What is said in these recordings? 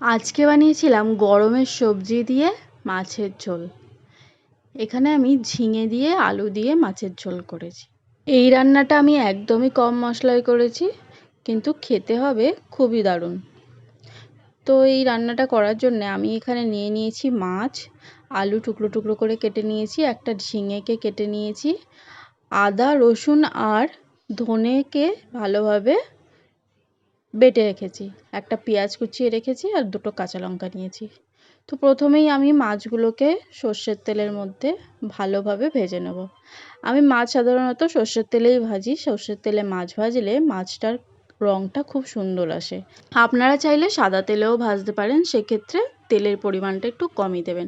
আজকে বানিয়েছিলাম গরমের সবজি দিয়ে মাছের ঝোল। এখানে আমি ঝিঙে দিয়ে, আলু দিয়ে মাছের ঝোল করেছি। এই রান্নাটা আমি একদমই কম মশলায় করেছি, কিন্তু খেতে হবে খুবই দারুণ। তো এই রান্নাটা করার জন্য আমি এখানে নিয়ে নিয়েছি মাছ, আলু টুকরো টুকরো করে কেটে নিয়েছি, একটা ঝিঙেকে কেটে নিয়েছি, আদা, রসুন আর ধনেকে ভালোভাবে বেটে রেখেছি। একটা পেঁয়াজ কুচিয়ে রেখেছি আর দুটো কাঁচা লঙ্কা নিয়েছি। তো প্রথমেই আমি মাছগুলোকে সর্ষের তেলের মধ্যে ভালোভাবে ভেজে নেব। আমি মাছ সাধারণত সর্ষের তেলেই ভাজি। সর্ষের তেলে মাছ ভাজলে মাছটার রঙটা খুব সুন্দর আসে। আপনারা চাইলে সাদা তেলেও ভাজতে পারেন, সেক্ষেত্রে তেলের পরিমাণটা একটু কমই দেবেন।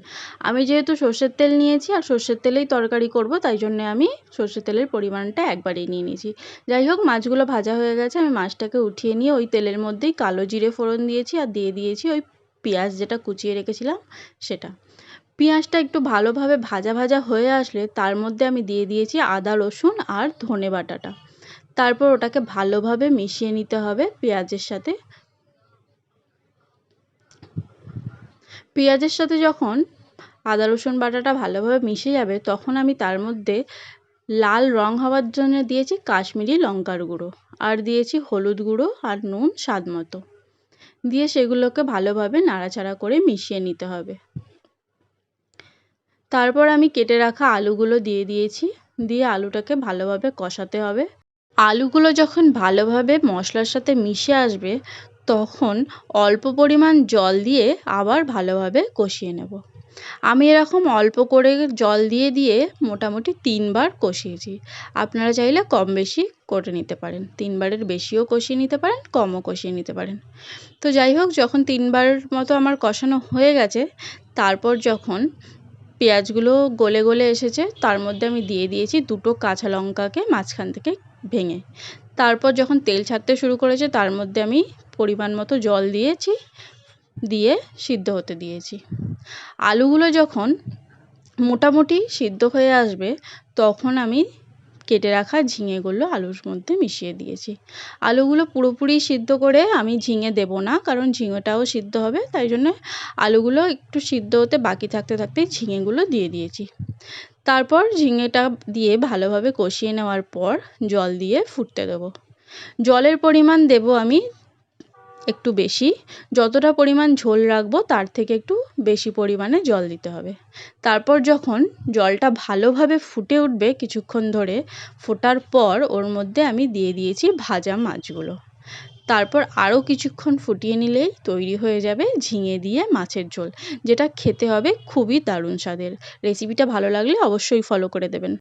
আমি যেহেতু সর্ষের তেল নিয়েছি আর সর্ষের তেলেই তরকারি করব, তাই জন্যে আমি সর্ষের তেলের পরিমাণটা একবারেই নিয়ে নিয়েছি। যাই হোক, মাছগুলো ভাজা হয়ে গেছে, আমি মাছটাকে উঠিয়ে নিয়ে ওই তেলের মধ্যেই কালো জিরে ফোড়ন দিয়েছি আর দিয়ে দিয়েছি ওই পেঁয়াজ যেটা কুচিয়ে রেখেছিলাম, সেটা। পেঁয়াজটা একটু ভালোভাবে ভাজা ভাজা হয়ে আসলে তার মধ্যে আমি দিয়ে দিয়েছি আদা, রসুন আর ধনে বাটাটা। তারপর ওটাকে ভালোভাবে মিশিয়ে নিতে হবে পেঁয়াজের সাথে। পেঁয়াজের সাথে যখন আদা, রসুন বাটাটা ভালোভাবে মিশে যাবে, তখন আমি তার মধ্যে লাল রং হওয়ার জন্য দিয়েছি কাশ্মীরি লঙ্কার গুঁড়ো আর দিয়েছি হলুদ গুঁড়ো আর নুন স্বাদ মতো। দিয়ে সেগুলোকে ভালোভাবে নাড়াচাড়া করে মিশিয়ে নিতে হবে। তারপর আমি কেটে রাখা আলুগুলো দিয়ে দিয়েছি। দিয়ে আলুটাকে ভালোভাবে কষাতে হবে। আলুগুলো যখন ভালোভাবে মশলার সাথে মিশে আসবে, তখন অল্প পরিমাণ জল দিয়ে আবার ভালোভাবে কষিয়ে নেব। আমি এরকম অল্প করে জল দিয়ে দিয়ে মোটামুটি তিনবার কষিয়েছি। আপনারা চাইলে কম বেশি করে নিতে পারেন। তিনবারের বেশিও কষিয়ে নিতে পারেন, কমও কষিয়ে নিতে পারেন। তো যাই হোক, যখন তিনবার মতো আমার কষানো হয়ে গেছে, তারপর যখন পেঁয়াজগুলো গলে গলে এসেছে, তার মধ্যে আমি দিয়ে দিয়েছি দুটো কাঁচা লঙ্কাকে মাঝখান থেকে ভেঙে। তারপর যখন তেল ছাড়তে শুরু করেছে, তার মধ্যে আমি পরিমাণ মতো জল দিয়েছি, দিয়ে সিদ্ধ হতে দিয়েছি। আলুগুলো যখন মোটামুটি সিদ্ধ হয়ে আসবে, তখন আমি কেটে রাখা ঝিঙেগুলো আলুর মধ্যে মিশিয়ে দিয়েছি। আলুগুলো পুরোপুরি সিদ্ধ করে আমি ঝিঙে দেবো না, কারণ ঝিঙেটাও সিদ্ধ হবে, তাই জন্য আলুগুলো একটু সিদ্ধ হতে বাকি থাকতে থাকতেই ঝিঙেগুলো দিয়ে দিয়েছি। তারপর ঝিঙেটা দিয়ে ভালোভাবে কষিয়ে নেওয়ার পর জল দিয়ে ফুটতে দেবো। জলের পরিমাণ দেবো আমি একটু বেশি। যতটা পরিমাণ ঝোল রাখব, তার থেকে একটু বেশি পরিমাণে জল দিতে হবে। তারপর যখন জলটা ভালোভাবে ফুটে উঠবে কিছুক্ষণ ধরে, ফোটার পর ওর মধ্যে আমি দিয়ে দিয়েছি ভাজা মাছগুলো। তারপর আরও কিছুক্ষণ ফুটিয়ে নিলেই তৈরি হয়ে যাবে ঝিঙে দিয়ে মাছের ঝোল, যেটা খেতে হবে খুবই দারুণ স্বাদের। রেসিপিটা ভালো লাগলে অবশ্যই ফলো করে দেবেন।